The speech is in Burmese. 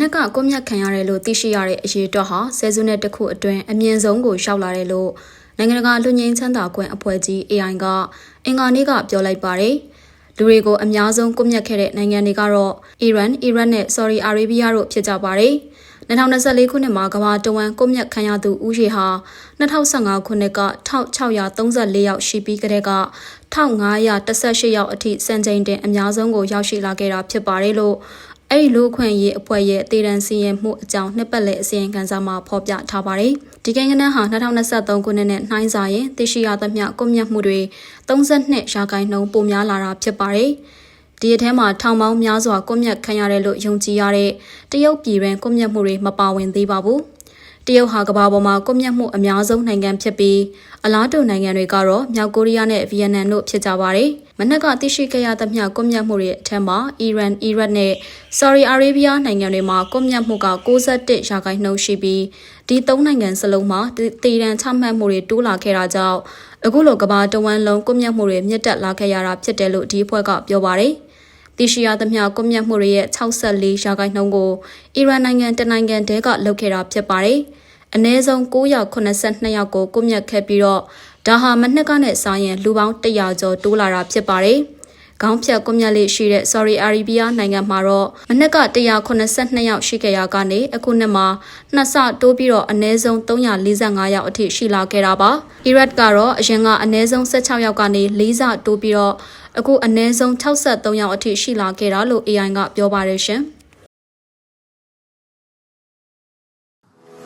နက်ကကွပ်မြတ်ခံရတယ်လို့သိရှိရတဲ့အရေးအတွက်ဟာဆယ်စုနှစ်တစ်ခုအတွင်းအမြင့်ဆုံးကိုရှောက်လာတယ်လို့နိုင်ငံတကာလူငင်းချမ်းသာခွင့်အဖွဲ့ကြီး AI ကအင်္ဂါနေ့ကပြောလိုက်ပါတယ်။လူတွေကိုအများဆုံးကွပ်မြတ်ခဲ့တဲ့နိုင်ငံတွေကတော့အီရန်၊အီရတ်နဲ့ဆော်ဒီအာရေဗျတို့ဖြစ်ကြပါတယ်။2024ခုနှစ်မှာကမ္ဘာတဝန်းကွပ်မြတ်ခံရသူဦးရေဟာ2015ခုနှစ်က1634ယောက်ရှိပြီးကတည်းက1518ယောက်အထိစံချိန်တင်အများဆုံးကိုရောက်ရှိလာခဲ့တာဖြစ်ပါတယ်လို့ အဲ့ဒီလူခွင့်ရေးအဖွဲ့ရဲ့တည်တံစီရင်မှုအကြောင်းနှစ်ပတ်လည်အစီရင်ခံစာမှာဖော်ပြထားပါတယ်။ဒီကိန်းဂဏန်းဟာ2023ခုနှစ်နဲ့နှိုင်းစာရင်သိရှိရသမျှကွပ်မြတ်မှုတွေ32ရာခိုင်နှုန်းပိုများလာတာဖြစ်ပါတယ်။ဒီအထဲမှာထောင်ပေါင်းများစွာကွပ်မြတ်ခံရတယ်လို့ယုံကြည်ရတဲ့တရုတ်ပြည်တွင်ကွပ်မြတ်မှုတွေမပါဝင်သေးပါဘူး။ တရုတ်ဟာကမ္ဘာပေါ်မှာကွပ်မြတ်မှုအများဆုံးနိုင်ငံဖြစ်ပြီးအလားတူနိုင်ငံတွေကတော့မြောက်ကိုရီးယားနဲ့ဗီယက်နမ်တို့ဖြစ်ကြပါတယ်။မနက်ကသိရှိခဲ့ရသမျှကွပ်မြတ်မှုတွေအထက်မှာအီရန်၊အီရတ်နဲ့ဆော်ဒီအာရေဗျနိုင်ငံတွေမှာကွပ်မြတ်မှုက61ရာခိုင်နှုန်းရှိပြီးဒီသုံးနိုင်ငံစလုံးမှာတည်တံချမှတ်မှုတွေတိုးလာခဲ့တာကြောင့်အခုလိုကမ္ဘာတဝန်းလုံးကွပ်မြတ်မှုတွေမြင့်တက်လာခဲ့ရတာဖြစ်တယ်လို့ဒီအဖွဲ့ကပြောပါတယ်။သိရှိရသမျှကွပ်မျက်မှုတွေရဲ့64ရာခိုင်နှုန်းကိုအီရန်နိုင်ငံတနိုင်ငံတည်းကလုပ်ခဲ့တာဖြစ်ပါတယ်။ အနည်းဆုံး982ယောက်ကိုကွပ်မျက်ခဲ့ပြီးတော့ဒါဟာမနှစ်ကနဲ့စာရင်လူပေါင်း100ကျော်တိုးလာတာဖြစ်ပါတယ်။ခေါင်းဖြတ်ကွပ်မျက်လေးရှိတဲ့ Saudi Arabia နိုင်ငံမှာတော့မနှစ်က182ယောက်ရှိခဲ့ရာကနေအခုနှစ်မှာနှစ်ဆတိုးပြီးတော့အနည်းဆုံး345ယောက်အထိရှိလာခဲ့တာပါ။ Iraq ကတော့အရင်ကအနည်းဆုံး16ယောက်ကနေ4ဆတိုးပြီးတော့အခုအနည်းဆုံး63ယောက်အထိရှိလာခဲ့တာလို့ AI ကပြောပါတယ်ရှင်။